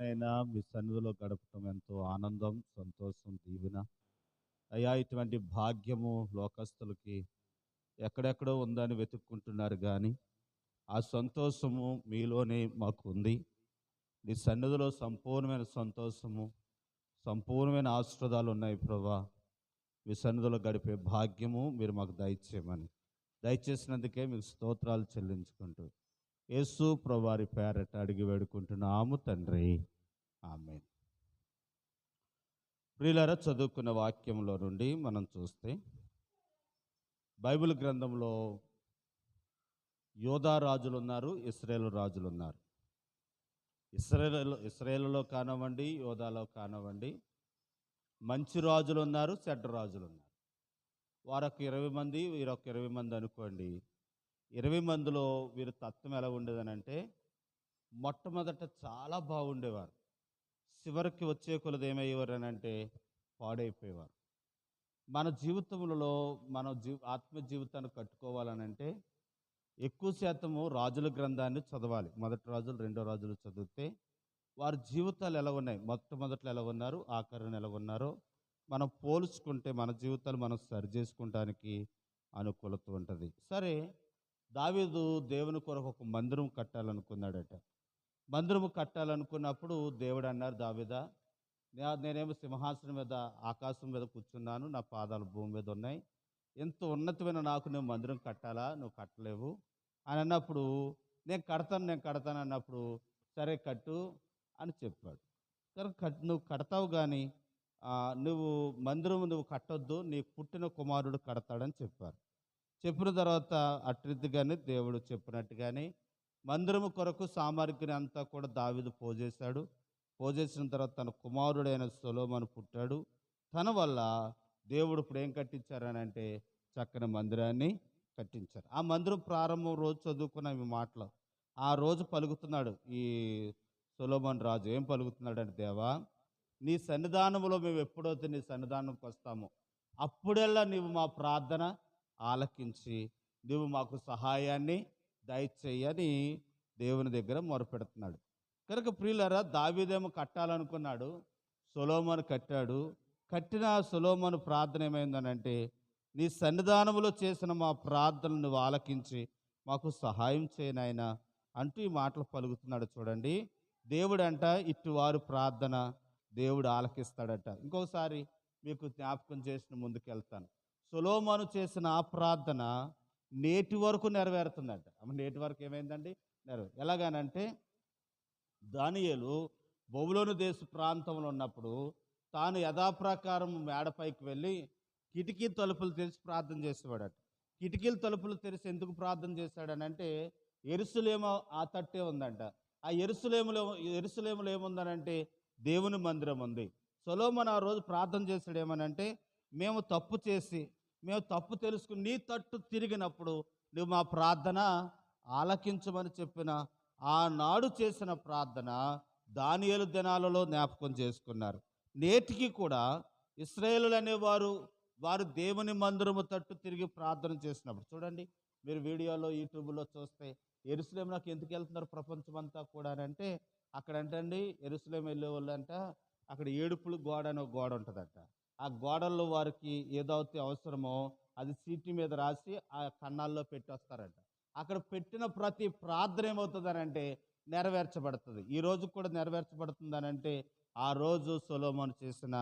అయినా మీ సన్నిధిలో గడపటం ఎంతో ఆనందం సంతోషం దీవెన. అయ్యా ఇటువంటి భాగ్యము లోకస్తులకి ఎక్కడెక్కడో ఉందని వెతుక్కుంటున్నారు కానీ ఆ సంతోషము మీలోనే మాకు ఉంది నీ సన్నిధిలో సంపూర్ణమైన సంతోషము సంపూర్ణమైన ఆశ్రదాలు ఉన్నాయి ప్రభా. మీ సన్నిధిలో గడిపే భాగ్యము మీరు మాకు దయచేయమని. దయచేసినందుకే మీకు స్తోత్రాలు చెల్లించుకుంటూ యేసు ప్రభువారి పేరట అడిగి వేడుకుంటున్నాము తండ్రి. ఆమె ప్రియులరా చదువుకున్న వాక్యంలో నుండి మనం చూస్తే బైబిల్ గ్రంథంలో యోధా రాజులు ఉన్నారు ఇస్రాయేల్ రాజులు ఉన్నారు ఇస్రాయేల్ ఇస్రాయేల్లో కానివ్వండి యోధాలో కానివ్వండి మంచి రాజులు ఉన్నారు చెడ్డ రాజులు ఉన్నారు వారొక ఇరవై మంది వీరొక ఇరవై మంది అనుకోండి ఇరవై మందిలో వీరి తత్వం ఎలా ఉండేదనంటే మొట్టమొదట చాలా బాగుండేవారు. చివరికి వచ్చే కొలది ఏమయ్యేవారు అని అంటే పాడైపోయేవారు. మన జీవితంలో మన జీ ఆత్మ జీవితాన్ని కట్టుకోవాలనంటే ఎక్కువ శాతము రాజుల గ్రంథాన్ని చదవాలి. మొదటి రాజులు రెండో రాజులు చదివితే వారి జీవితాలు ఎలా ఉన్నాయి? మొట్టమొదట్లో ఎలా ఉన్నారు? ఆఖరిని ఎలా ఉన్నారో మనం పోల్చుకుంటే మన జీవితాలు మనం సరి చేసుకోవడానికి అనుకూలత ఉంటుంది. సరే దావీదు దేవుని కొరకు ఒక మందిరం కట్టాలనుకున్నాడట. మందిరం కట్టాలనుకున్నప్పుడు దేవుడు అన్నారు దావీదా నేనేమో సింహాసనం మీద ఆకాశం మీద కూర్చున్నాను నా పాదాలు భూమి మీద ఉన్నాయి. ఎంత ఉన్నతమైన నాకు నువ్వు మందిరం కట్టాలా? నువ్వు కట్టలేవు. అని అన్నప్పుడు నేను కడతాను నేను కడతాను అన్నప్పుడు సరే కట్టు అని చెప్పాడు. సరే కట్ నువ్వు కడతావు కానీ నువ్వు మందిరం నువ్వు కట్టొద్దు నీ పుట్టిన కుమారుడు కడతాడని చెప్పారు. చెప్పిన తర్వాత అట్రిద్దిగానే దేవుడు చెప్పినట్టుగానే మందిరము కొరకు సామగ్రిని అంతా కూడా దావిదు పోజేశాడు. పోజేసిన తర్వాత తన కుమారుడైన సొలోమను పుట్టాడు. తన వల్ల దేవుడు ఇప్పుడు ఏం కట్టించారని అంటే చక్కని మందిరాన్ని కట్టించారు. ఆ మందిరం ప్రారంభం రోజు చదువుకున్న ఈ మాటలు. ఆ రోజు పలుకుతున్నాడు ఈ సొలోమన్ రాజు. ఏం పలుకుతున్నాడు అంటే దేవా నీ సన్నిధానంలో మేము ఎప్పుడైతే నీ సన్నిధానంకి వస్తామో అప్పుడెల్లా నీవు మా ప్రార్థన ఆలకించి నువ్వు మాకు సహాయాన్ని దయచేయని దేవుని దగ్గర మొరపెడుతున్నాడు. కనుక ప్రియులరా దావీదేమో కట్టాలనుకున్నాడు సొలోమను కట్టాడు. కట్టిన సొలోమను ప్రార్థన ఏమైందనంటే నీ సన్నిధానంలో చేసిన మా ప్రార్థనలు నువ్వు ఆలకించి మాకు సహాయం చేయనాయన అంటూ ఈ మాటలు పలుకుతున్నాడు చూడండి. దేవుడు అంట ఇటువారు ప్రార్థన దేవుడు ఆలకిస్తాడట. ఇంకొకసారి మీకు జ్ఞాపకం చేసిన ముందుకెళ్తాను. సొలోమను చేసిన ఆ ప్రార్థన నేటి వరకు నెరవేరుతుందంట. నేటి వరకు ఏమైందండి? నెరవేరు ఎలాగానంటే దానియేలు బొబులోను దేశ ప్రాంతంలో ఉన్నప్పుడు తాను యథాప్రకారం మేడపైకి వెళ్ళి కిటికీ తలుపులు తెరిచి ప్రార్థన చేసేవాడట. కిటికీల తలుపులు తెరిచి ఎందుకు ప్రార్థన చేశాడనంటే ఎరుసలేమో ఆ తట్టే ఉందంట. ఆ ఎరుసలేములో ఎరుసలేములో ఏముందనంటే దేవుని మందిరం ఉంది. సొలోమన్ ఆ రోజు ప్రార్థన చేశాడు ఏమనంటే మేము తప్పు చేసి మేము తప్పు తెలుసుకుని నీ తట్టు తిరిగినప్పుడు నువ్వు మా ప్రార్థన ఆలకించమని చెప్పిన ఆనాడు చేసిన ప్రార్థన దానియలు దినాలలో జ్ఞాపకం చేసుకున్నారు. నేటికి కూడా ఇస్రాయేలు అనేవారు వారు దేవుని మందిరము తట్టు తిరిగి ప్రార్థన చేసినప్పుడు చూడండి మీరు వీడియోలో యూట్యూబ్లో చూస్తే ఎరుసలేంలోకి ఎందుకు వెళ్తున్నారు ప్రపంచం అంతా కూడా అని అంటే అక్కడ అంటండి ఎరుసలేం వెళ్ళే వాళ్ళంట అక్కడ ఏడుపులు గోడ అని ఒక గోడ ఉంటుందంట. ఆ గోడల్లో వారికి ఏదైతే అవసరమో అది సీటి మీద రాసి ఆ కన్నాల్లో పెట్టి వస్తారంట అక్కడ పెట్టిన ప్రతి ప్రార్థన ఏమవుతుందని అంటే నెరవేర్చబడుతుంది. ఈ రోజు కూడా నెరవేర్చబడుతుందని అంటే ఆ రోజు సొలోమోను చేసిన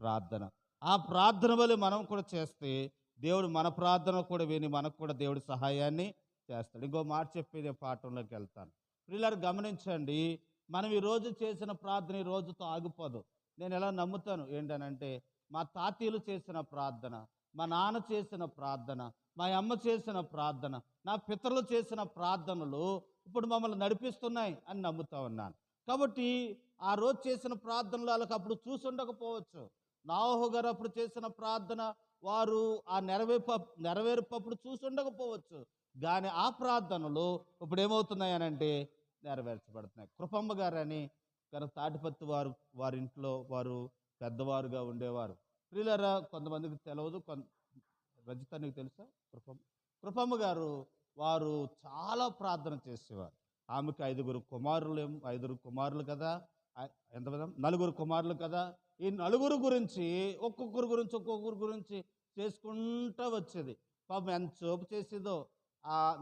ప్రార్థన. ఆ ప్రార్థన వల్ల మనం కూడా చేస్తే దేవుడు మన ప్రార్థన కూడా విని మనకు కూడా దేవుడి సహాయాన్ని చేస్తాడు. ఇంకో మాట చెప్పేది పాఠంలోకి వెళ్తాను. పిల్లలు గమనించండి మనం ఈ రోజు చేసిన ప్రార్థన ఈ రోజుతో ఆగిపోదు. నేను ఎలా నమ్ముతాను ఏంటనంటే మా తాతీలు చేసిన ప్రార్థన మా నాన్న చేసిన ప్రార్థన మా అమ్మ చేసిన ప్రార్థన నా పితరులు చేసిన ప్రార్థనలు ఇప్పుడు మమ్మల్ని నడిపిస్తున్నాయి అని నమ్ముతా ఉన్నాను. కాబట్టి ఆ రోజు చేసిన ప్రార్థనలు వాళ్ళకి అప్పుడు చూసి ఉండకపోవచ్చు. నాహు గారు అప్పుడు చేసిన ప్రార్థన వారు ఆ నెరవేర్ప నెరవేర్పప్పుడు చూసి ఉండకపోవచ్చు. కానీ ఆ ప్రార్థనలు ఇప్పుడు ఏమవుతున్నాయి అని అంటే నెరవేర్చబడుతున్నాయి. కృపమ్మ గారు అని కనుక తాటిపత్తి వారు వారి ఇంట్లో వారు పెద్దవారుగా ఉండేవారు. ప్రియులరా కొంతమందికి తెలియదు కొంత రజిత నీకు తెలుసా? కృపమ్మ కృపమ్మ గారు వారు చాలా ప్రార్థన చేసేవారు. ఆమెకి ఐదుగురు కుమారులు ఐదుగురు కుమారులు కదా? ఎంతమంది ఎంత నలుగురు కుమారులు కదా? ఈ నలుగురు గురించి ఒక్కొక్కరు గురించి ఒక్కొక్కరు గురించి చేసుకుంటూ వచ్చేది. పాపం ఎంత చోపు చేసేదో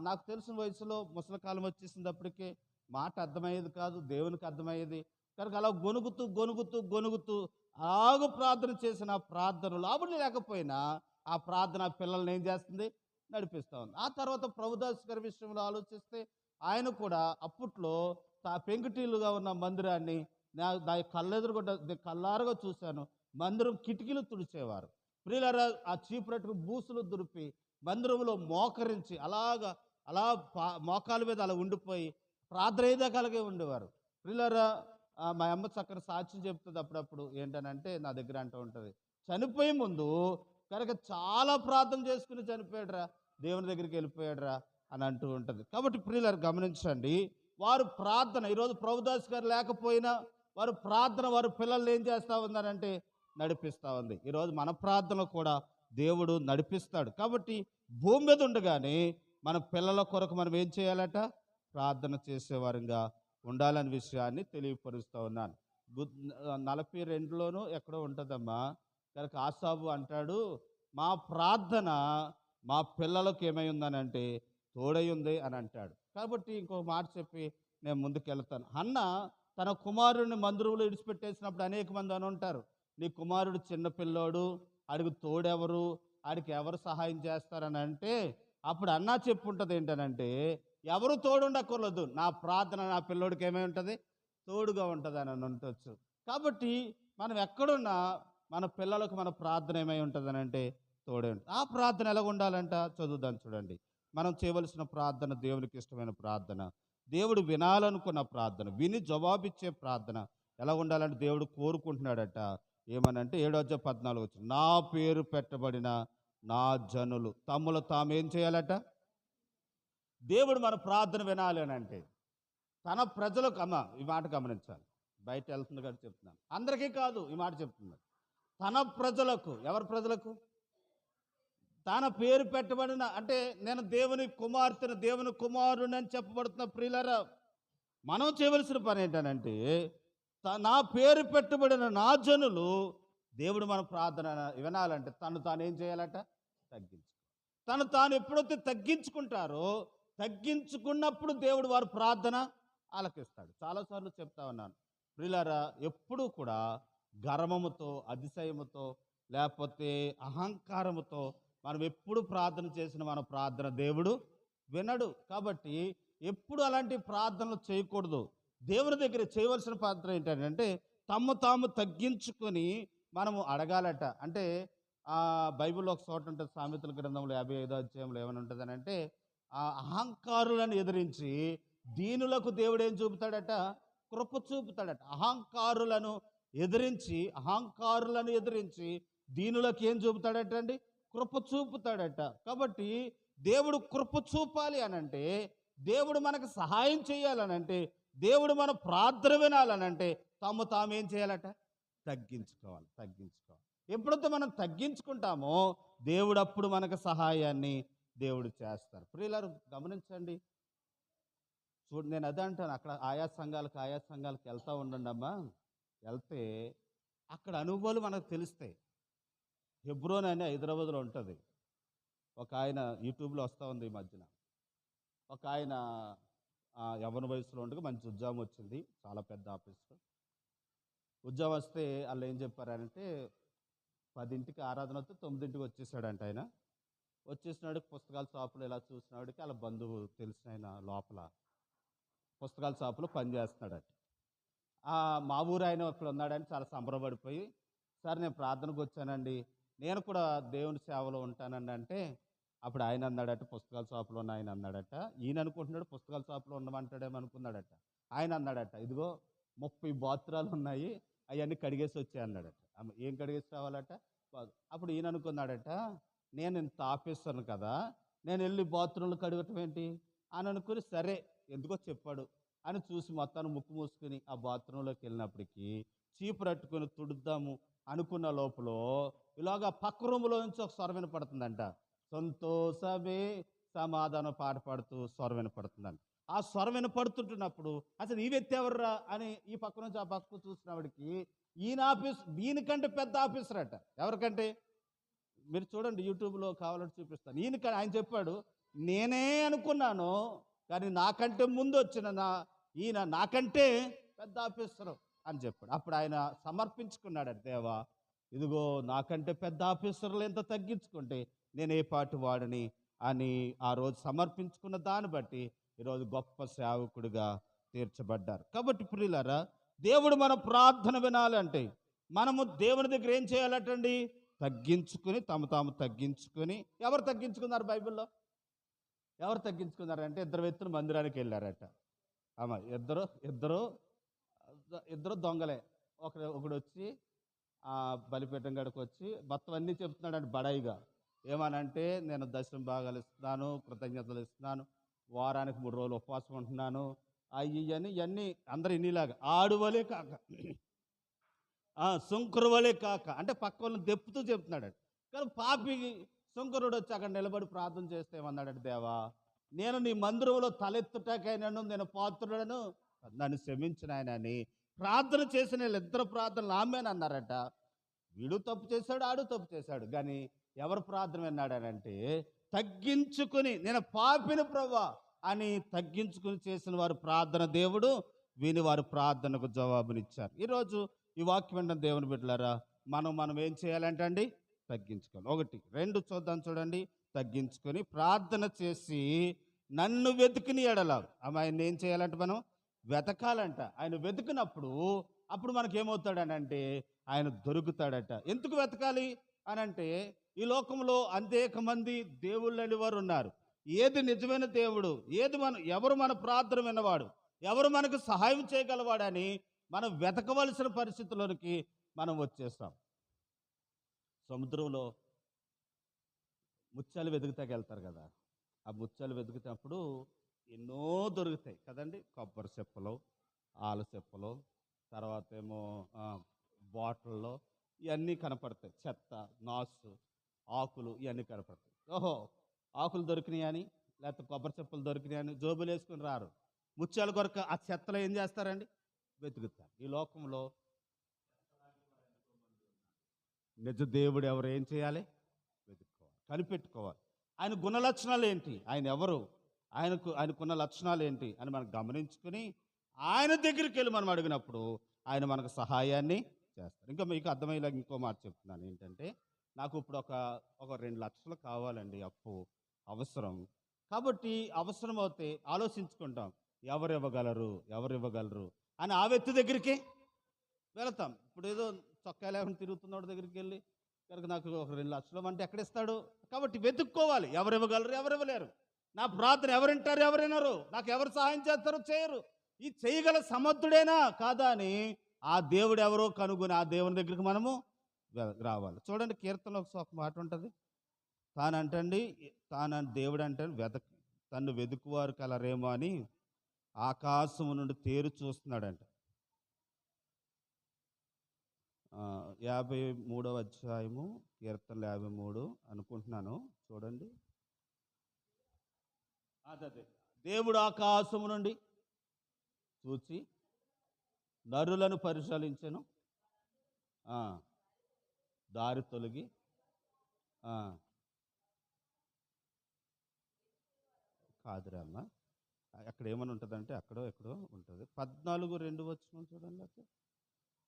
నాకు తెలిసిన వయసులో ముసలికాలం వచ్చేసినప్పటికీ మాట అర్థమయ్యేది కాదు దేవునికి అర్థమయ్యేది. కనుక అలా గొనుగుతూ గొనుగుతూ గొనుగుతూ ఆగు ప్రార్థన చేసిన ప్రార్థనలు ప్రార్థన లాభం లేకపోయినా ఆ ప్రార్థన పిల్లల్ని ఏం చేస్తుంది? నడిపిస్తూ ఉంది. ఆ తర్వాత ప్రభుదాస్ గారి విషయంలో ఆలోచిస్తే ఆయన కూడా అప్పట్లో తా పెంకుటీలుగా ఉన్న మందిరాన్ని నా నా కళ్ళెదురుగుంట కల్లారుగా చూశాను. మందిరం కిటికీలు తుడిచేవారు. ప్రియులరా ఆ చీపురట్టుకు బూసులు దురిపి మందిరంలో మోకరించి అలాగా అలా పా మోకాల మీద అలా ఉండిపోయి ప్రార్థన కలిగే ఉండేవారు. ప్రియులరా మా అమ్మ చక్కని సాక్ష్యం చెప్తుంది అప్పుడప్పుడు ఏంటనంటే నా దగ్గర అంటూ ఉంటుంది. చనిపోయే ముందు కనుక చాలా ప్రార్థన చేసుకుని చనిపోయాడురా దేవుని దగ్గరికి వెళ్ళిపోయాడురా అని అంటూ ఉంటుంది. కాబట్టి ప్రియులారు గమనించండి వారు ప్రార్థన ఈరోజు ప్రభుదాస్ గారు లేకపోయినా వారు ప్రార్థన వారు పిల్లల్ని ఏం చేస్తూ ఉన్నారంటే నడిపిస్తూ ఉంది. ఈరోజు మన ప్రార్థన కూడా దేవుడు నడిపిస్తాడు. కాబట్టి భూమి మీద ఉండగానే మన పిల్లల కొరకు మనం ఏం చేయాలట? ప్రార్థన చేసేవారంగా ఉండాలనే విషయాన్ని తెలియపరుస్తూ ఉన్నాను. నలభై రెండులోనూ ఎక్కడో ఉంటుందమ్మా. కనుక ఆసాబు అంటాడు మా ప్రార్థన మా పిల్లలకు ఏమై ఉందనంటే తోడై ఉంది అని అంటాడు. కాబట్టి ఇంకొక మాట చెప్పి నేను ముందుకెళ్తాను. అన్న తన కుమారుడిని మందిరంలో ఇడిచిపెట్టేసినప్పుడు అనేక మంది అని ఉంటారు. నీ కుమారుడు చిన్న పిల్లోడు ఆడికి తోడెవరు ఆడికి ఎవరు సహాయం చేస్తారని అంటే అప్పుడు అన్నా చెప్పుంటుంది ఏంటనంటే ఎవరు తోడుండకూడదు నా ప్రార్థన నా పిల్లోడికి ఏమై ఉంటుంది? తోడుగా ఉంటుంది అని ఉండొచ్చు. కాబట్టి మనం ఎక్కడున్నా మన పిల్లలకు మన ప్రార్థన ఏమై ఉంటుందని అంటే తోడే ఉంటుంది. ఆ ప్రార్థన ఎలా ఉండాలంట? చదువుదాం చూడండి. మనం చేయవలసిన ప్రార్థన దేవునికి ఇష్టమైన ప్రార్థన. దేవుడు వినాలనుకున్న ప్రార్థన విని జవాబిచ్చే ప్రార్థన ఎలా ఉండాలంటే దేవుడు కోరుకుంటున్నాడట. ఏమనంటే ఏడో పద్నాలుగు వచ్చి నా పేరు పెట్టబడిన నా జనులు. తమ్ములు తాము ఏం చేయాలట? దేవుడు మన ప్రార్థన వినాలి అని అంటే తన ప్రజలకు అమ్మ ఈ మాట గమనించాలి. బయట వెళ్తుంది కదా చెప్తున్నాను. అందరికీ కాదు ఈ మాట చెప్తున్నాను. తన ప్రజలకు ఎవరి ప్రజలకు? తన పేరు పెట్టబడిన అంటే నేను దేవుని కుమార్తెను దేవుని కుమారుని అని చెప్పబడుతున్న ప్రియులరా మనం చేయవలసిన పని ఏంటనంటే త- నా పేరు పెట్టబడిన నా జనులు దేవుడు మన ప్రార్థన వినాలంటే తను తాను ఏం చేయాలట? తగ్గించు తను తాను ఎప్పుడైతే తగ్గించుకుంటారో తగ్గించుకున్నప్పుడు దేవుడు వారు ప్రార్థన ఆలకిస్తాడు. చాలాసార్లు చెప్తా ఉన్నాను. ప్రిలరా ఎప్పుడూ కూడా గర్వముతో అతిశయముతో లేకపోతే అహంకారముతో మనం ఎప్పుడు ప్రార్థన చేసిన మన ప్రార్థన దేవుడు వినడు. కాబట్టి ఎప్పుడు అలాంటి ప్రార్థనలు చేయకూడదు. దేవుని దగ్గర చేయవలసిన పాత్ర ఏంటంటే తమ్ము తాము తగ్గించుకొని మనము అడగాలట. అంటే ఆ బైబిల్లో ఒక చోట ఉంటుంది సామెతల గ్రంథంలో యాభై ఐదో అధ్యాయంలో ఏమైనా ఉంటుంది అని అంటే ఆ అహంకారులను ఎదిరించి దీనులకు దేవుడు ఏం చూపుతాడట? కృప చూపుతాడట. అహంకారులను ఎదిరించి అహంకారులను ఎదిరించి దీనులకు ఏం చూపుతాడట అండి? కృప చూపుతాడట. కాబట్టి దేవుడు కృప చూపాలి అనంటే దేవుడు మనకు సహాయం చేయాలనంటే దేవుడు మన ప్రార్థన వినాలనంటే తాము తాము ఏం చేయాలట? తగ్గించుకోవాలి తగ్గించుకోవాలి. ఎప్పుడైతే మనం తగ్గించుకుంటామో దేవుడు అప్పుడు మనకు సహాయాన్ని దేవుడు చేస్తారు. ప్రియులారు గమనించండి. చూడు నేను అదే అంటాను. అక్కడ ఆయా సంఘాలకు ఆయా సంఘాలకు వెళ్తూ ఉండండి అమ్మా. వెళ్తే అక్కడ అనుభవాలు మనకు తెలుస్తాయి. హెబ్రోన్ అనే హైదరాబాద్లో ఉంటుంది. ఒక ఆయన యూట్యూబ్లో వస్తూ ఉంది ఈ మధ్యన. ఒక ఆయన యవన వయసులో ఉండగా మంచి ఉద్యోగం వచ్చింది. చాలా పెద్ద ఆఫీస్లో ఉద్యోగం వస్తే వాళ్ళు ఏం చెప్పారంటే పదింటికి ఆరాధన వస్తే తొమ్మిదింటికి వచ్చేసాడంట ఆయన. వచ్చేసినాడు పుస్తకాల షాపులో ఇలా చూసినాడికి వాళ్ళ బంధువు తెలిసిన ఆయన లోపల పుస్తకాల షాపులో పనిచేస్తున్నాడట మా ఊరు ఆయన ఇక్కడ ఉన్నాడని చాలా సంబరపడిపోయి సార్ నేను ప్రార్థనకు వచ్చానండి. నేను కూడా దేవుని సేవలో ఉంటానండి అంటే అప్పుడు ఆయన అన్నాడట పుస్తకాల షాపులో ఉన్న ఆయన అన్నాడట. ఈయన అనుకుంటున్నాడు పుస్తకాల షాపులో ఉండమంటాడేమో అనుకున్నాడట. ఆయన అన్నాడట ఇదిగో ముప్పై బాత్రాలు ఉన్నాయి అవన్నీ కడిగేసి వచ్చాయి అన్నాడట. ఏం కడిగేసి రావాలట? అప్పుడు ఈయన అనుకున్నాడట నేను ఇంత ఆపేస్తాను కదా నేను వెళ్ళి బాత్రూంలో కడగటం ఏంటి? అని అనుకుని సరే ఎందుకో చెప్పాడు. అని చూసి మొత్తాన్ని ముక్కు మూసుకుని ఆ బాత్రూంలోకి వెళ్ళినప్పటికీ చీపు పట్టుకొని తుడుద్దాము అనుకున్న లోపల ఇలాగా పక్క రూములో నుంచి ఒక స్వరం వినపడుతుందంట. సంతోషమే సమాధానం పాట పాడుతూ స్వరం వినపడుతుందంట. ఆ స్వరం వినపడుతుంటున్నప్పుడు అసలు ఈ వ్యక్తి ఎవర్రా? అని ఈ పక్క నుంచి ఆ పక్కకు చూసినవాడికి ఈయన ఆఫీస్ దీనికంటే పెద్ద ఆఫీసర్ అట. ఎవరికంటే? మీరు చూడండి యూట్యూబ్లో కావాలంటే చూపిస్తాను. ఈయన ఆయన చెప్పాడు నేనే అనుకున్నాను కానీ నాకంటే ముందు వచ్చిన నా ఈయన నాకంటే పెద్ద ఆఫీసరు అని చెప్పాడు. అప్పుడు ఆయన సమర్పించుకున్నాడు దేవా ఇదిగో నాకంటే పెద్ద ఆఫీసర్లు ఎంత తగ్గించుకుంటే నేను ఏ పాటు వాడిని అని ఆ రోజు సమర్పించుకున్న దాన్ని బట్టి ఈరోజు గొప్ప సేవకుడిగా తీర్చబడ్డారు. కాబట్టి ప్రియులారా దేవుడు మన ప్రార్థన వినాలంటే మనము దేవుని దగ్గర ఏం చేయాలటండి? తగ్గించుకుని తమ తాము తగ్గించుకొని ఎవరు తగ్గించుకున్నారు బైబిల్లో? ఎవరు తగ్గించుకున్నారంటే ఇద్దరు వ్యక్తులు మందిరానికి వెళ్ళారట. ఆమె ఇద్దరు ఇద్దరు ఇద్దరు దొంగలే. ఒకడు ఒకడు వచ్చి ఆ బలిపీఠం గడికి వచ్చి మొత్తం అన్నీ చెప్తున్నాడు బడాయిగా. ఏమనంటే నేను దర్శనం భాగాలు ఇస్తున్నాను కృతజ్ఞతలు ఇస్తున్నాను వారానికి మూడు రోజులు ఉపవాసం ఉంటున్నాను. అవి ఇవన్నీ ఇవన్నీ అందరు ఇన్నిలాగా. ఆడువలే కాక ఆ, కాక అంటే పక్క వాళ్ళని దెప్పుతూ చెప్తున్నాడు కానీ పాపి శంకరుడు వచ్చి అక్కడ నిలబడి ప్రార్థన చేస్తే ఏమన్నాడు దేవా నేను నీ మందిరంలో తలెత్తుటకైనాను నేను పాత్రుడను నన్ను శ్రమించిన ఆయన అని ప్రార్థన చేసిన వీళ్ళిద్దరు ప్రార్థనలు ఆమెను అన్నారట. వీడు తప్పు చేశాడు ఆడు తప్పు చేశాడు. కానీ ఎవరు ప్రార్థన విన్నాడనంటే తగ్గించుకుని నేను పాపిని ప్రభా అని తగ్గించుకుని చేసిన వారు ప్రార్థన దేవుడు విని వారి ప్రార్థనకు జవాబునిచ్చారు. ఈరోజు ఈ వాక్యం విన్న దేవుని బిడ్డలారా మనం మనం ఏం చేయాలంటే అండి తగ్గించుకోవాలి ఒకటి రెండు చూద్దాం చూడండి. తగ్గించుకొని ప్రార్థన చేసి నన్ను వెతికిని ఎడల ఆమె ఆయన ఏం చేయాలంటే మనం? వెతకాలంట. ఆయన వెతికినప్పుడు అప్పుడు మనకేమవుతాడనంటే ఆయన దొరుకుతాడట. ఎందుకు వెతకాలి? అని అంటే ఈ లోకంలో అనేక మంది దేవుళ్ళని వారు ఉన్నారు. ఏది నిజమైన దేవుడు ఏది మన ఎవరు మన ప్రార్థన విన్నవాడు ఎవరు మనకు సహాయం చేయగలవాడని మనం వెతకవలసిన పరిస్థితుల్లోనికి మనం వచ్చేస్తాం. సముద్రంలో ముత్యాలు వెతుకుతాకెళ్తారు కదా. ఆ ముత్యాలు వెతుకుతున్నప్పుడు ఎన్నో దొరుకుతాయి కదండి. కొబ్బరి చెప్పలు ఆల చెప్పలు తర్వాత ఏమో బాటిల్లో ఇవన్నీ కనపడతాయి. చెత్త నాసు ఆకులు ఇవన్నీ కనపడతాయి. ఓహో! ఆకులు దొరికినాయని లేకపోతే కొబ్బరి చెప్పులు దొరికినాయని జోబులు వేసుకుని రారు. ముత్యాల కొరకు ఆ చెత్తలో ఏం చేస్తారండి? వెతుకుతారు. ఈ లోకంలో నిజ దేవుడు ఎవరు ఏం చేయాలి? వెతుక్కోవాలి. కనిపెట్టుకోవాలి. ఆయన గుణ లక్షణాలు ఏంటి? ఆయన ఎవరు? ఆయనకు ఆయనకున్న లక్షణాలు ఏంటి? అని మనం గమనించుకుని ఆయన దగ్గరికి వెళ్ళి మనం అడిగినప్పుడు ఆయన మనకు సహాయాన్ని చేస్తారు. ఇంకా మీకు అర్థమయ్యేలా ఇంకో మాట చెప్తున్నాను ఏంటంటే నాకు ఇప్పుడు ఒక ఒక రెండు లక్షలు కావాలండి అప్పు అవసరం. కాబట్టి అవసరం అవుతే ఆలోచించుకుంటాం. ఎవరు ఇవ్వగలరు? ఎవరు ఇవ్వగలరు? అని ఆ వ్యక్తి దగ్గరికి వెళతాం. ఇప్పుడు ఏదో చొక్కా లేకుండా తిరుగుతున్నోడి దగ్గరికి వెళ్ళి కనుక నాకు ఒక రెండు లక్షలు అంటే ఎక్కడ ఇస్తాడు? కాబట్టి వెతుక్కోవాలి. ఎవరు ఇవ్వగలరు? ఎవరు ఇవ్వలేరు. నా ప్రార్థన ఎవరు వింటారు? నాకు ఎవరు సహాయం చేస్తారో చేయరు. ఈ చేయగల సమర్థుడేనా? కాదా అని ఆ దేవుడు ఎవరో కనుగొని ఆ దేవుని దగ్గరికి మనము రావాలి. చూడండి కీర్తనలో ఒక ఒక మాట ఉంటుంది. తానంటండి తాను దేవుడు అంటే వెతక తను వెతుకువారు కలరేమో అని ఆకాశం నుండి తేరు చూస్తున్నాడంట. యాభై మూడవ అధ్యాయము కీర్తనలు యాభై మూడు అనుకుంటున్నాను. చూడండి. అదే అదే. దేవుడు ఆకాశము నుండి చూచి నరులను పరిశీలించను. దారి తొలగి కాదురా అమ్మ. అక్కడ ఏమని ఉంటుందంటే అక్కడో ఎక్కడో ఉంటుంది. పద్నాలుగు రెండు వచ్చిన చూడండి అక్కడ.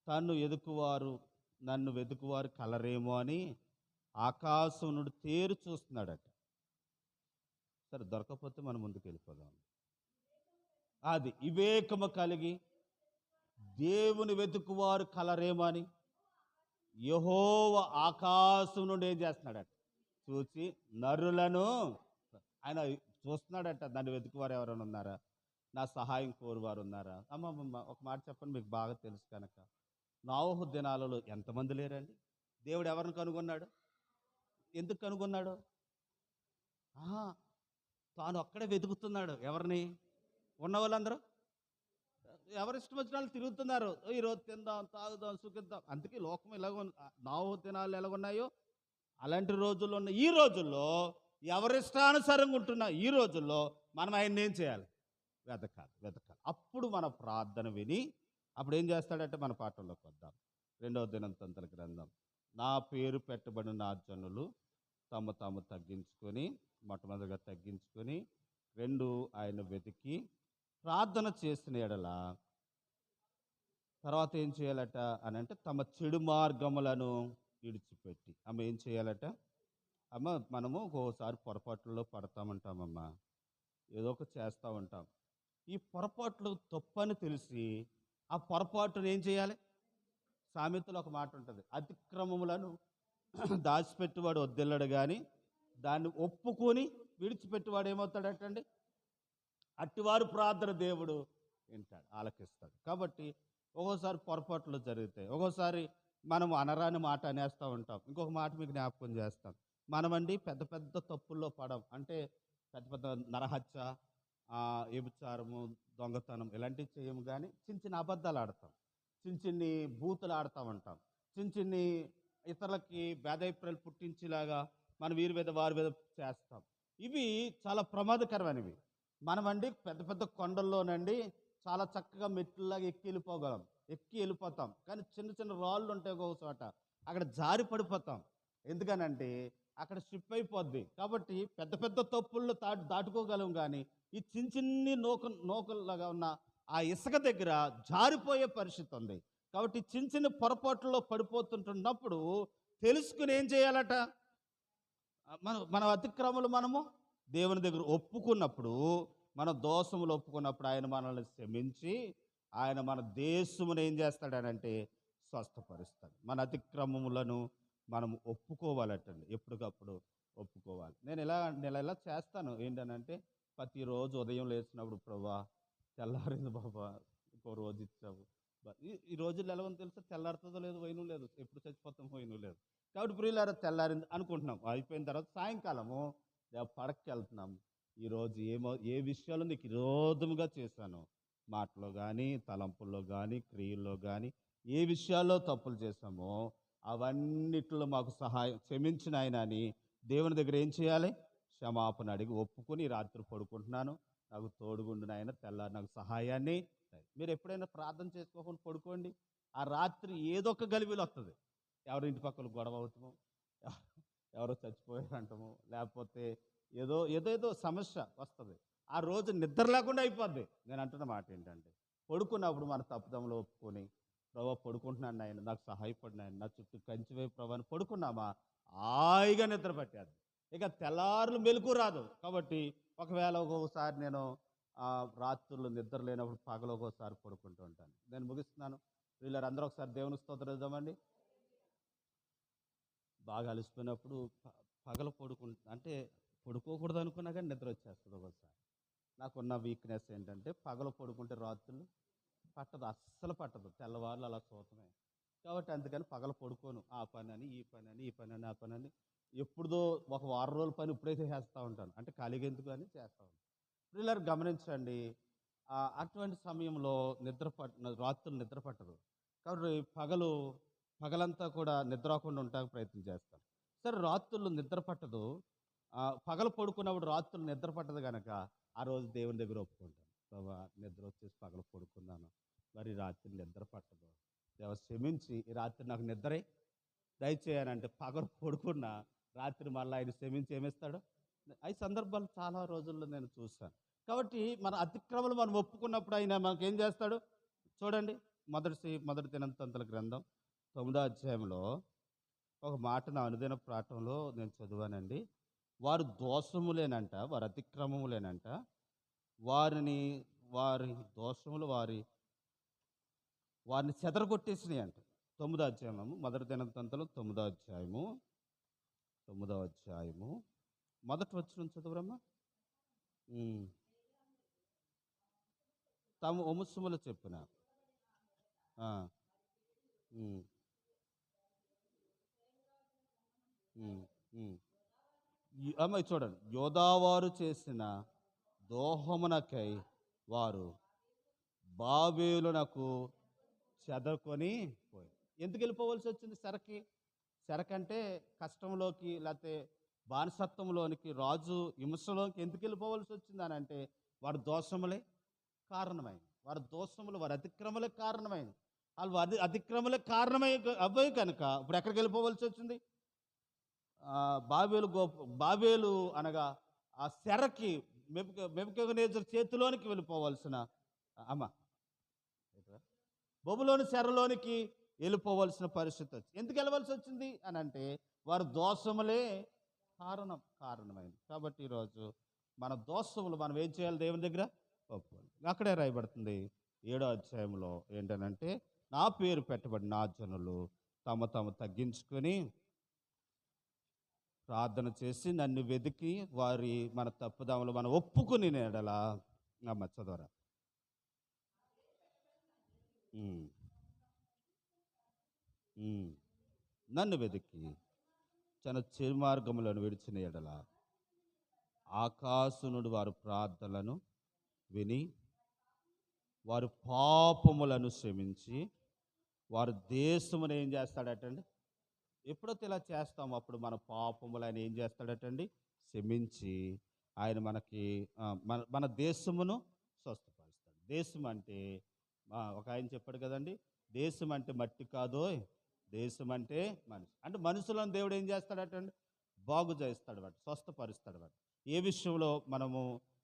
తను ఎదుకువారు నన్ను వెతుకువారు కలరేమో అని ఆకాశమునుడు తేరు చూస్తున్నాడట. సరే దొరకకపోతే మనం ముందుకు వెళ్ళిపోదాం అది వివేకము కలిగి దేవుని వెతుకువారు కలరేమో అని యహోవ ఆకాశం నుండి ఏం చేస్తున్నాడట? చూసి నరులను ఆయన చూస్తున్నాడట దాన్ని వెతుకువారు ఎవరైనా ఉన్నారా? నా సహాయం కోరువారు ఉన్నారా? అమ్మమ్మ ఒక మాట చెప్పండి మీకు బాగా తెలుసు కనుక. నావహు దినాలలో ఎంతమంది లేరండి? దేవుడు ఎవరిని కనుగొన్నాడు? ఎందుకు కనుగొన్నాడు? ఆహా, తాను అక్కడే వెతుకుతున్నాడు. ఎవరిని? ఉన్న వాళ్ళందరూ ఎవరి ఇష్టం వచ్చిన వాళ్ళు తిరుగుతున్నారు. "ఓ, ఈరోజు తిందాం తాగుదాం సుఖిద్దాం. అందుకే లోకం ఎలాగ నావు దినాలు ఎలాగున్నాయో అలాంటి రోజుల్లో ఉన్న ఈ రోజుల్లో ఎవరిష్టానుసారంగా ఉంటున్నా ఈ రోజుల్లో మనం ఆయన్ని ఏం చేయాలి? వెతకాలి వెతకాలి అప్పుడు మన ప్రార్థన విని అప్పుడు ఏం చేస్తాడంటే మన పాఠంలోకి వద్దాం. రెండవ దినంతంతల గ్రంథం. నా పేరు పెట్టబడిన నా జనులు తమ తాము తగ్గించుకొని మొట్టమొదటిగా తగ్గించుకొని రెండు ఆయన వెతికి ప్రార్థన చేసిన ఎడల తర్వాత ఏం చేయాలట అని అంటే తమ చెడు మార్గములను విడిచిపెట్టి. ఆమె ఏం చేయాలట? అమ్మ మనము ఒక్కోసారి పొరపాట్లలో పడతామంటామమ్మా. ఏదో ఒక చేస్తూ ఉంటాం ఈ పొరపాట్లు తప్పని తెలిసి ఆ పొరపాటును ఏం చేయాలి? సామెతలో ఒక మాట ఉంటుంది. అతిక్రమములను దాచిపెట్టువాడు వద్దెళ్ళడు కానీ దాన్ని ఒప్పుకొని విడిచిపెట్టువాడు ఏమవుతాడటండి? అట్టివారు ప్రార్థన దేవుడు వింటాడు ఆలకిస్తాడు. కాబట్టి ఒక్కోసారి పొరపాట్లు జరుగుతాయి. ఒక్కోసారి మనం అనరాని మాట అనేస్తూ ఉంటాం. ఇంకొక మాట మీకు జ్ఞాపకం చేస్తాం మనమండి పెద్ద పెద్ద తప్పుల్లో పడం. అంటే పెద్ద పెద్ద నరహత్య ఆ, వ్యభిచారము దొంగతనం ఇలాంటివి చేయము కానీ చిన్న చిన్న అబద్ధాలు ఆడతాం. చిన్న చిన్ని బూతులు ఆడుతూ ఉంటాం చిన్న చిన్ని ఇతరులకి భేదాభిప్రాయాలు పుట్టించేలాగా మన వీరి మీద వారి మీద చేస్తాం. ఇవి చాలా ప్రమాదకరమైనవి. మనమండి పెద్ద పెద్ద కొండల్లోనండి చాలా చక్కగా మెట్లలాగా ఎక్కి వెళ్ళిపోగలం. ఎక్కి వెళ్ళిపోతాం. కానీ చిన్న చిన్న రాళ్ళు ఉంటాయి ఒక చోట. అక్కడ జారి పడిపోతాం. ఎందుకనంటే అక్కడ స్ట్రిప్ అయిపోద్ది. కాబట్టి పెద్ద పెద్ద తప్పుల్లో దాటు దాటుకోగలం కానీ ఈ చిన్న చిన్ని నూక నూకల్లాగా ఉన్న ఆ ఇసుక దగ్గర జారిపోయే పరిస్థితి ఉంది. కాబట్టి చిన్న చిన్న పొరపాట్లలో పడిపోతుంటున్నప్పుడు తెలుసుకుని ఏం చేయాలట? మన మన అతిక్రమలు మనము దేవుని దగ్గర ఒప్పుకున్నప్పుడు మన దోషములు ఒప్పుకున్నప్పుడు ఆయన మనల్ని క్షమించి ఆయన మన దేశమును ఏం చేస్తాడనంటే స్వస్థపరుస్తాడు. మన అతిక్రమములను మనం ఒప్పుకోవాలటండి. ఎప్పటికప్పుడు ఒప్పుకోవాలి. నేను ఇలా నేను ఇలా చేస్తాను ఏంటనంటే ప్రతిరోజు ఉదయం లేచినప్పుడు ప్రభా తెల్లారింది బాబా ఇంకో రోజు ఇచ్చావు. ఈ- ఈ రోజుల్లో ఎలా ఉందో తెలుసా తెల్లారుతుందో లేదు పోయిన లేదు. ఎప్పుడు చచ్చిపోతాం పోయిన లేదు. కాబట్టి ప్రియులారా తెల్లారింది అనుకుంటున్నాం. అయిపోయిన తర్వాత సాయంకాలము పడక్కి వెళ్తున్నాం. ఈరోజు ఏమో ఏ విషయాలు నీకు విరోధముగా చేశాను మాటలో కానీ తలంపుల్లో కానీ క్రియల్లో కానీ ఏ విషయాల్లో తప్పులు చేశామో అవన్నిట్లో మాకు సహాయం క్షమించిన ఆయన అని దేవుని దగ్గర ఏం చేయాలి? క్షమాపణ అడిగి ఒప్పుకొని రాత్రి పడుకుంటున్నాను. నాకు తోడుగుండు నాయన తెల్లారి నాకు సహాయాన్ని మీరు ఎప్పుడైనా ప్రార్థన చేసుకోకుండా పడుకోండి. ఆ రాత్రి ఏదో ఒక గలిబిలు వస్తుంది ఎవరి ఇంటి పక్కన గొడవ అవుతాము ఎవరో చచ్చిపోయారంటాము లేకపోతే ఏదో ఏదేదో సమస్య వస్తుంది. ఆ రోజు నిద్ర లేకుండా అయిపోద్ది. నేను అంటున్న మాట ఏంటంటే పడుకున్నప్పుడు మన తప్పుదములు ఒప్పుకొని ప్రభా పడుకుంటున్నాను ఆయన నాకు సహాయపడిన ఆయన నా చుట్టూ కంచివే ప్రభా అని పడుకున్నామా? హాయిగా నిద్ర పట్టారు ఇక తెల్లారులు మెలకు రాదు. కాబట్టి ఒకవేళ ఒక్కొక్కసారి నేను రాత్రులు నిద్ర లేనప్పుడు పగలు ఒక్కోసారి పడుకుంటూ ఉంటాను. నేను ముగిస్తున్నాను. వీళ్ళందరూ అందరూ ఒకసారి దేవుని స్తోత్రం ఇద్దామండి బాగా అలసిపోయినప్పుడు ప- పగలు పడుకుంటు అంటే పడుకోకూడదు అనుకున్నా కానీ నిద్ర వచ్చేస్తుంది ఒకసారి నాకున్న వీక్నెస్ ఏంటంటే పగలు పడుకుంటే రాత్రులు పట్టదు అస్సలు పట్టదు. తెల్లవారులు అలా చూడటమే కాబట్టి అందుకని పగలు పడుకోను. ఆ పని అని ఈ పని అని ఈ పని అని ఆ పని అని ఎప్పుడుదో ఒక వారం రోజుల పని ఇప్పుడైతే చేస్తూ ఉంటాను. అంటే ఖాళీగా ఎందుకు అని చేస్తూ ఉంటాను. పిల్లలు గమనించండి. అటువంటి సమయంలో నిద్ర పట్ట రాత్రులు నిద్ర పట్టదు. కాబట్టి పగలు పగలంతా కూడా నిద్రకుండా ఉండడానికి ప్రయత్నం చేస్తాను. సరే రాత్రులు నిద్ర పట్టదు. పగలు పడుకున్నప్పుడు రాత్రులు నిద్ర పట్టదు కనుక ఆ రోజు దేవుని దగ్గర ఒప్పుకుంటాను. బాబా నిద్ర వచ్చేసి పగలు పడుకున్నాను. మరి రాత్రి నిద్ర పట్టదు. దేవ క్షమించి ఈ రాత్రి నాకు నిద్రే దయచేయనంటే పగలు పడుకున్న రాత్రి మళ్ళీ ఆయన క్షమించి ఏమిస్తాడు? ఈ సందర్భాలు చాలా రోజుల్లో నేను చూశాను. కాబట్టి మన అతిక్రమలు మనం ఒప్పుకున్నప్పుడు ఆయన మనకేం చేస్తాడు? చూడండి మొదటి మొదటి దినంతంతల గ్రంథం తొమ్మిదో అధ్యాయంలో ఒక మాట నా అనుదిన ప్రాటంలో నేను చదివానండి. వారు దోషములేనంట వారు అతిక్రమములేనంట. వారిని వారి దోషములు వారి వారిని చెదరగొట్టేసినాయి అంట తొమ్మిదో అధ్యాయము మొదటి దినంతంతలో తొమ్మిదో అధ్యాయము తొమ్మిదో అధ్యాయము. మొదటి వచ్చిన చదువురమ్మా. తాము వంశములు చెప్పిన. అమ్మాయి అమ్మ ఇది చూడండి. యోధావారు చేసిన దోహమునకై వారు బాబేలునకు చదువుకొని పోయి. ఎందుకు వెళ్ళిపోవలసి వచ్చింది సెరకి? సెరకంటే కష్టంలోకి లేకపోతే బానిసత్వంలోనికి రాజు హింసలోకి ఎందుకు వెళ్ళిపోవలసి వచ్చింది అని అంటే వారి దోషములే కారణమైంది వారి దోషములు వారి అతిక్రమలకు కారణమైంది వాళ్ళు అది అతిక్రమలకు కారణమై అవ్వయి కనుక ఇప్పుడు ఎక్కడికి వెళ్ళిపోవలసి వచ్చింది? బాబేలు గో బాబేలు అనగా ఆ శరకి మెబుక మెబుకనేజర్ చేతిలోనికి వెళ్ళిపోవలసిన అమ్మ. బొబులోని సెరలోనికి వెళ్ళిపోవలసిన పరిస్థితి వచ్చింది ఎందుకు వెళ్ళవలసి వచ్చింది? అని అంటే వారి దోషములే కారణం కారణమైంది కాబట్టి ఈరోజు మన దోషములు మనం ఏం చేయాలి దేవుని దగ్గర? ఒప్పుకోవాలి. అక్కడే రాయబడుతుంది ఏడో అధ్యాయంలో ఏంటనంటే నా పేరు పెట్టబడిన నా జనులు తమ తమ తగ్గించుకొని ప్రార్థన చేసి నన్ను వెతికి వారి మన తప్పుదాములు మనం ఒప్పుకుని నేడల అమ్మ చదవరా నన్ను వెతికి తన చిరుమార్గములను విడిచిన ఎడల ఆకాశనుడు వారి ప్రార్థనలను విని వారు పాపములను శ్రమించి వారు దేశమును ఏం చేస్తాడటండి? ఎప్పుడైతే ఇలా చేస్తాం? అప్పుడు మన పాపములు ఆయన ఏం చేస్తాడటండి? క్షమించి ఆయన మనకి మన మన దేశమును స్వస్థపరుస్తాడు. దేశం అంటే ఒక ఆయన చెప్పాడు కదండి దేశం అంటే మట్టి కాదోయ్ దేశం అంటే మనిషి. అంటే మనుషులను దేవుడు ఏం చేస్తాడటండి? బాగు చేస్తాడు వాడు స్వస్థపరుస్తాడు వాటి ఏ విషయంలో మనము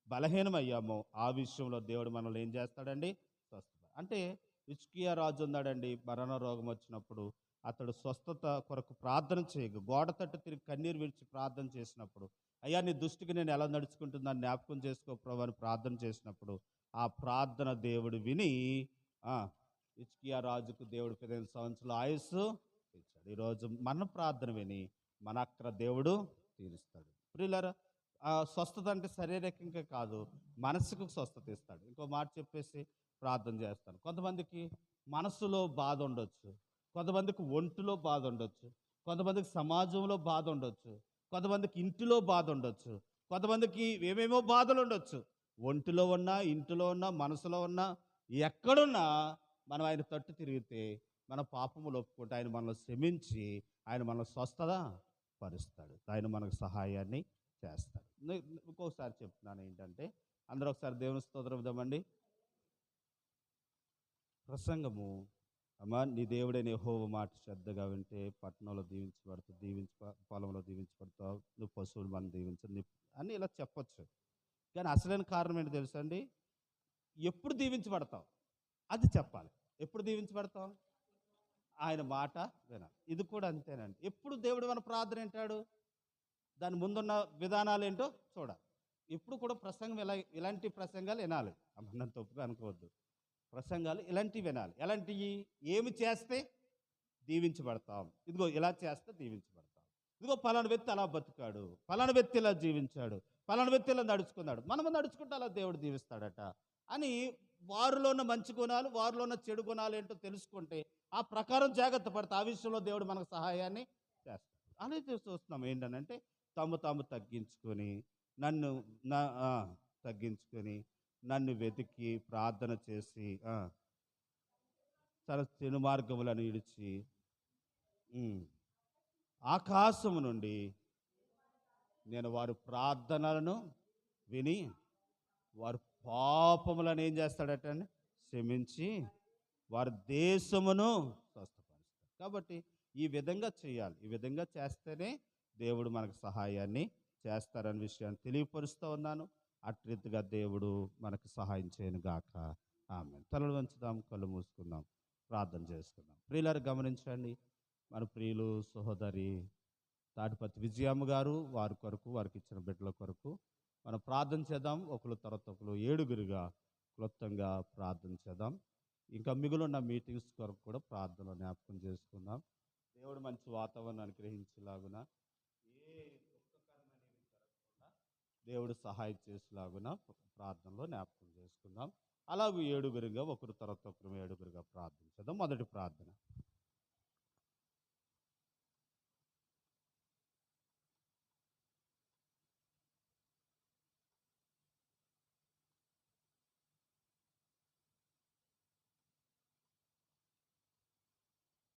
బలహీనమయ్యామో ఆ విషయంలో దేవుడు మనల్ని ఏం చేస్తాడండి? స్వస్థ అంటే ఇచ్కియా రాజు ఉన్నాడండి మరణ రోగం వచ్చినప్పుడు అతడు స్వస్థత కొరకు ప్రార్థన చేయగా గోడ తట్టు తిరిగి కన్నీరు విడిచి ప్రార్థన చేసినప్పుడు అయ్యా నీ దృష్టికి నేను ఎలా నడుచుకుంటున్నాను జ్ఞాపకం చేసుకో ప్రభు అని ప్రార్థన చేసినప్పుడు ఆ ప్రార్థన దేవుడు విని ఇచ్కియా రాజుకు దేవుడు పదిహేను సంవత్సరాల ఆయుస్సు ఇచ్చాడు ఈరోజు మన ప్రార్థన విని మన అక్కడ దేవుడు తీరుస్తాడు. ప్రియులరా ఆ స్వస్థత అంటే శారీరకంగా కాదు మనసుకు స్వస్థత ఇస్తాడు. ఇంకో మాట చెప్పేసి ప్రార్థన చేస్తాను. కొంతమందికి మనసులో బాధ ఉండొచ్చు కొంతమందికి ఒంటిలో బాధ ఉండొచ్చు కొంతమందికి సమాజంలో బాధ ఉండొచ్చు కొంతమందికి ఇంటిలో బాధ ఉండొచ్చు కొంతమందికి ఏమేమో బాధలు ఉండొచ్చు ఒంటిలో ఉన్నా ఇంటిలో ఉన్నా మనసులో ఉన్నా ఎక్కడున్నా మనం ఆయన తట్టు తిరిగితే మన పాపములు ఒప్పుకుంటే ఆయన మనల్ని శ్రమించి ఆయన మనల్ని స్వస్థత పరుస్తాడు. ఆయన మనకు సహాయాన్ని చేస్తాడు. ఇంకొకసారి ఇంకోసారి చెప్తున్నాను ఏంటంటే అందరూ ఒకసారి దేవుని స్తోత్రం ప్రసంగము అమ్మా నీ దేవుడే హోవ మాట శ్రద్ధగా వింటే పట్టణంలో దీవించబడుతుంది దీవించ పొలంలో దీవించబడతావు నువ్వు పశువులు మనం దీవించు అని ఇలా చెప్పొచ్చు. కానీ అసలైన కారణం ఏంటి తెలుసండి ఎప్పుడు దీవించబడతాం అది చెప్పాలి. ఎప్పుడు దీవించబడతాం ఆయన మాట వినాలి. ఇది కూడా అంతేనండి. ఎప్పుడు దేవుడు మన ప్రార్థన ఏంటాడు దాని ముందున్న విధానాలు ఏంటో చూడాలి. ఎప్పుడు కూడా ప్రసంగం ఇలా ఇలాంటి ప్రసంగాలు వినాలి. అమ్మ తప్పుగా అనుకోవద్దు. ప్రసంగాలు ఇలాంటివి వినాలి. ఎలాంటివి? ఏమి చేస్తే దీవించబడతాం? ఇదిగో ఇలా చేస్తే దీవించబడతాం. ఇదిగో పలానా వ్యక్తి అలా బతికాడు. పలానా వ్యక్తి ఇలా జీవించాడు. పలానా వ్యక్తి ఇలా నడుచుకున్నాడు. మనము నడుచుకుంటే అలా దేవుడు దీవిస్తాడట అని వారిలో ఉన్న మంచి గుణాలు వారిలో ఉన్న చెడు గుణాలు ఏంటో తెలుసుకుంటే ఆ ప్రకారం జాగ్రత్త పడితే ఆ విషయంలో దేవుడు మనకు సహాయాన్ని చేస్తాడు. అలాగే చూస్తున్నాం ఏంటనంటే తాము తాము తగ్గించుకొని నన్ను నా తగ్గించుకొని నన్ను వెతికి ప్రార్థన చేసి చాలా తన తిను మార్గములను ఇడిచి ఆకాశము నుండి నేను వారు ప్రార్థనలను విని వారు పాపములను ఏం చేస్తాడటండి క్షమించి వారి దేశమును స్వస్థపరుస్తాడు కాబట్టి ఈ విధంగా చేయాలి. ఈ విధంగా చేస్తేనే దేవుడు మనకు సహాయాన్ని చేస్తారనే విషయాన్ని తెలియపరుస్తూ ఉన్నాను. అట్రీతిగా దేవుడు మనకు సహాయం చేయను గాక. ఆమె తలలు వంచుదాం కళ్ళు మూసుకుందాం ప్రార్థన చేసుకుందాం. ప్రియులారు గమనించండి. మన ప్రియులు సహోదరి తాటిపత్తి విజయమ్మ గారు వారి కొరకు వారికి ఇచ్చిన బిడ్డల కొరకు మనం ప్రార్థన చేద్దాం. ఒకరు తర్వాత ఒకరు ఏడుగురుగా క్లుప్తంగా ప్రార్థన చేద్దాం. ఇంకా మిగులున్న మీటింగ్స్ కొరకు కూడా ప్రార్థనలో జ్ఞాపకం చేసుకుందాం. దేవుడు మంచి వాతావరణాన్ని గ్రహించేలాగున ఏ దేవుడు సహాయం చేసేలాగున ప్రార్థనలో జ్ఞాపకం చేసుకుందాం. అలాగే ఏడుగురుగా ఒకరు తర్వాత ఒకరు ఏడుగురుగా ప్రార్థన చేద్దాం. మొదటి ప్రార్థన.